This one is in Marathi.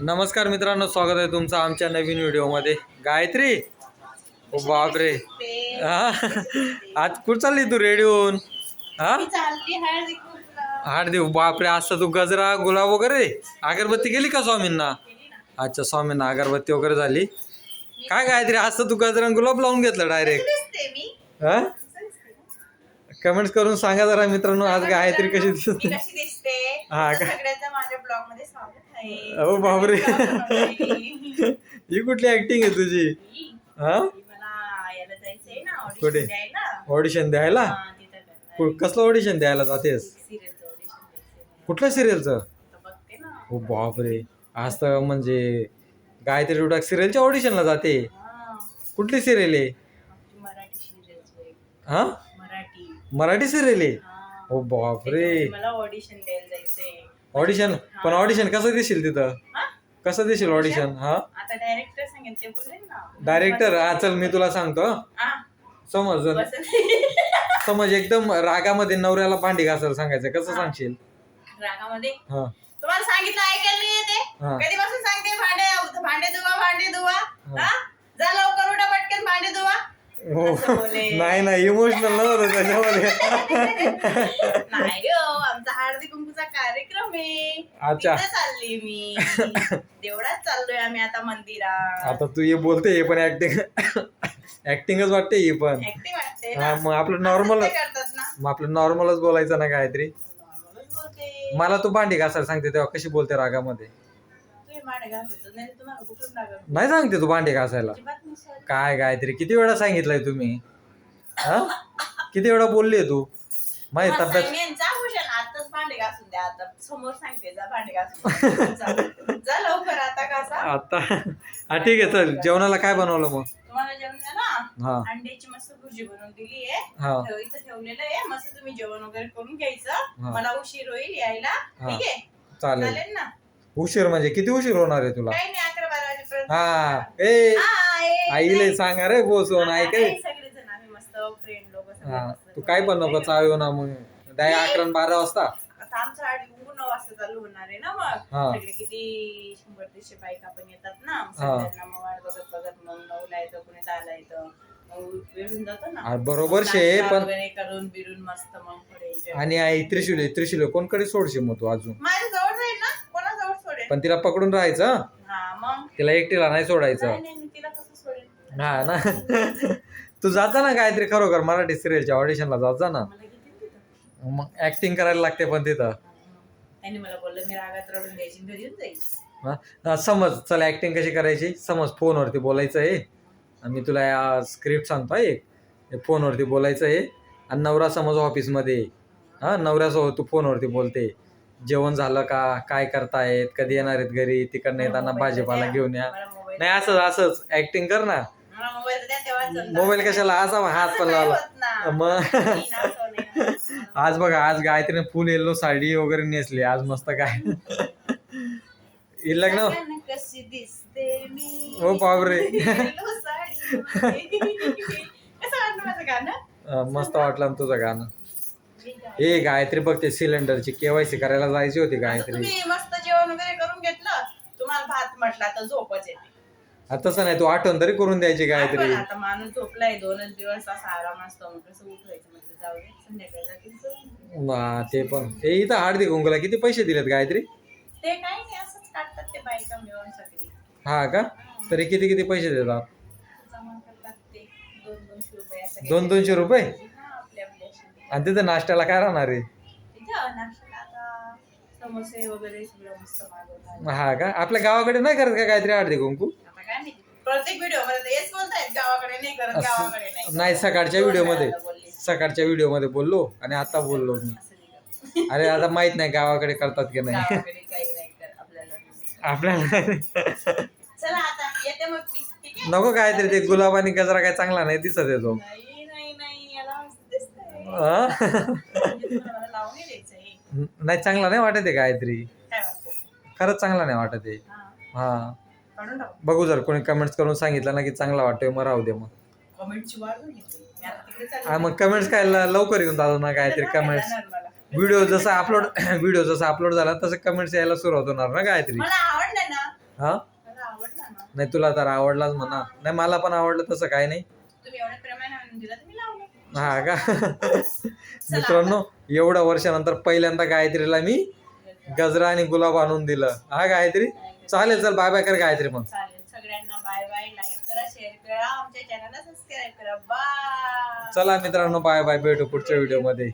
नमस्कार मित्रांनो स्वागत आहे तुमचं आमच्या नवीन व्हिडिओमध्ये. गायत्री? ओ बापरे. हा? आज कुठं चालली तू रेडिओन हा? हाड देऊ. बापरे असं तू गजरा गुलाब वगैरे? अगरबत्ती गेली का स्वामींना? अच्छा स्वामींना अगरबत्ती वगैरे झाली. काय गायत्री असं तू गजरा गुलाब लावून घेतलं डायरेक्ट हा? कमेंट्स करून सांगा जरा मित्रांनो आज गायत्री कशी दिसते कशी दिसते? हा का? अहो बापरे. ही कुठली ऍक्टिंग आहे तुझी? हा. कुठे? ऑडिशन द्यायला? कसलं ऑडिशन द्यायला जातेस? कुठल्या सिरियलचं हो बापरे. आज तर म्हणजे गायत्री रुडाक सिरियलच्या ऑडिशनला जाते. कुठली सिरियल आहे? हा? मराठी. सिरियल आहे? हा. बापरे. मला ऑडिशन द्यायला जायचंय. ऑडिशन पण ऑडिशन कसं दिसेल तिथं? कसं दिसेल ऑडिशन हा? आता डायरेक्टर सांगेल ते बोलेल ना. डायरेक्टर हा चल मी तुला सांगतो. हं. हा समज बस. समज एकदम रागामध्ये नवऱ्याला भांडी घासायला सांगायचं कसं सांगशील? रागामध्ये? हा. तुम्हाला सांगितलं ऐकायला नाही येते? हा. कधीपासून सांगते? भांडे भांडे धुवा भांडे धुवा. हा? जा लवकर उठा पटकन भांडे धुवा. हो. नाही नाही इमोशनल नव्हतं त्याच्यामध्ये नाही हो आमचा हळदी कुंकूचा कार्यक्रम आहे. अच्छा. तिथं चालली मी. तेवढाच चाललोय आम्ही आता मंदिरात. आता तू हे बोलते हे पण ऍक्टिंग ऍक्टिंगच वाटते ही पण. वाटते हा मग आपलं नॉर्मल असंच ते करतात ना. मग आपलं नॉर्मलच बोलायचं ना नॉर्मलच बोलते. मला तू भांडी घासायला सांगते तेव्हा कशी बोलते रागामध्ये? नाही. तर सांगते तू भांडी घासायला. नसेल. काय गायत्री किती वेळा सांगितलंय तुम्ही? हा? किती वेळा बोलली तू? माझी तब्येत आता समोर सांगते जा भांडे घासून. जा. जा लवकर आता घासा. आता हा ठीक आहे चल. जेवणाला काय बनवलं मग? हा. अंड्याची मस्त भुर्जी बनवून दिली आहे. इथं ठेवलेलं आहे. मस्त तुम्ही जेवण वगैरे करून घ्यायचं. मला उशीर होईल यायला. ठीक आहे? चालेल ना? उशीर म्हणजे किती उशीर होणार आहे तुला? काही नाही अकरा बारा वाजेपर्यंत. हा. ए हा, आईले. सांगा रे बोसवून हा, ऐक. आहे सगळेजण आम्ही मस्त फ्रेंड लोक हा तू काय पण नको चालू ना मग. डाय अकरा आणि बारा वाजता. आता आमचं आठ नऊ वाजता चालू होणार आहे ना मग. हा. सगळे किती शंभर दीडशे बायका पण येतात ना. सगळ्यांना मग वाट बघत बघत मग नऊला येतं कुणी दहाला येतं. मग वेळून जातो ना. हा, बरोबर शे नाश्ता पण वगैरे करून बिरून मस्त मग पुढे enjoy. आणि आई त्रिशूल त्रिशूल. कोणकडे सोडशील मग तू अजून? माझ्या जवळ जाईल ना कोणा जवळ सोडेल पण तिला पकडून राहायचं हं? हा मग? तिला एकटीला नाही सोडायचं. नाही नाही मी तिला कसं सोडेल हा ना. तू जाता ना काहीतरी खरोखर मराठी सिरियलच्या ऑडिशनला जात जा ना. मला किती तिथं मग ऍक्टिंग करायला लागते पण तिथं. त्यांनी मला बोललं मी रागात रडून द्यायची घरी येऊन जायची. हा? हा, समज चल ऍक्टिंग कशी करायची? समज फोनवरती बोलायचं आहे. आणि मी तुला स्क्रिप्ट सांगतो हा एक. हे फोनवरती बोलायचं आहे. आणि नवरा समज ऑफिसमध्ये आहे. हा नवऱ्यासोबत तू फोनवरती बोलते. जेवण झालं का? काय करतायत? कधी येणार आहेत घरी? तिकडनं येताना भाजीपाला घेऊन या. नाही असंच असंच. ऍक्टिंग कर ना. मोबाईल कशाला? असा हात पण लावला. मग. आज बघा आज गायत्रीने फुल येल्लो साडी वगैरे नेसली. आज मस्त काय? हे? लग्न मी? हो बापरे. मस्त वाटलं ना तुझं गाणं. ए गायत्री बघते सिलेंडरची केवायसी करायला जायची होती आता गायत्री. तुम्ही मस्त जेवण वगैरे करून घेतलं तुम्हाला भात म्हटला तर झोपच येते. आ, तसं नाही तू आठवण तरी करून द्यायची गायत्री. आपण आता माणूस झोपलाय दोनच दिवस असा आराम असतो मग कसं उठवायचं म्हटलं जाऊ दे संध्याकाळी जातील ते पण. ए इथं हळदी कुंकूला किती पैसे दिलेत गायत्री? ते काही नाही असंच काढतात ते बायका सगळी. हा का? तरी किती किती पैसे देतात? जमा करतात ते दोन दोनशे रुपये असं काही. दोन दोनशे रुपये? हा, आणि तिथं नाश्त्याला काय राहणार आहे? तिथं नाश्त्याला आता समोसे वगैरे सगळं मस्त मागवतात. हा का? आपल्या गावाकडे नाही करत का गायत्री हळदी कुंकू? आता काय नाही. प्रत्येक व्हिडिओमध्ये हेच बोलतायत गावाकडे नाही करत गावाकडे नाही नाही सकाळच्या दोन व्हिडिओमध्ये. वेळाला बोलली. सकाळच्या व्हिडिओमध्ये बोललो आणि आता बोललो मी. असं नाही करत. अरे आता माहीत नाही गावाकडे करतात की नाही. गावाकडे काही नाही करत आपल्याला आपल्याला चला आता येते मग मी. ठीक आहे? नको काहीतरी ते गुलाब आणि गजरा काय चांगला नाही दिसत येतो. नाही. नाही हे. चांगला नाही वाटत आहे गायत्री. खरंच चांगला नाही वाटत आहे. हा. हा. बघू जर कोणी कमेंट्स करून सांगितलं ना की चांगला वाटतोय मग राहू दे मग. हा मग कमेंट्स काय ल- लवकर येऊन जातात ना काहीतरी तर कमेंट्स. व्हिडिओ जसा अपलोड व्हिडिओ जसा अपलोड झाला तसं कमेंट्स यायला सुरुवात होणार ना गायत्री. मला आवडलं ना. हा? मला आवडला ना. नाही तुला तर आवडलाच म्हणा. नाही मला पण आवडलं तसं काय नाही. तुम्ही एवढ्या प्रेमाने आणून दिला तर मी लावलं. हा का? मित्रांनो एवढ्या वर्षानंतर पहिल्यांदा गायत्रीला मी गजरा आणि गुलाब आणून दिलं. हा गायत्री? चालेल चल बाय बाय कर गायत्री मग. चालेल सगळ्यांना बाय बाय लाईक करा शेअर करा आमच्या चॅनलला सबस्क्राईब करा. बाय चला मित्रांनो बाय बाय भेटू पुढच्या व्हिडिओमध्ये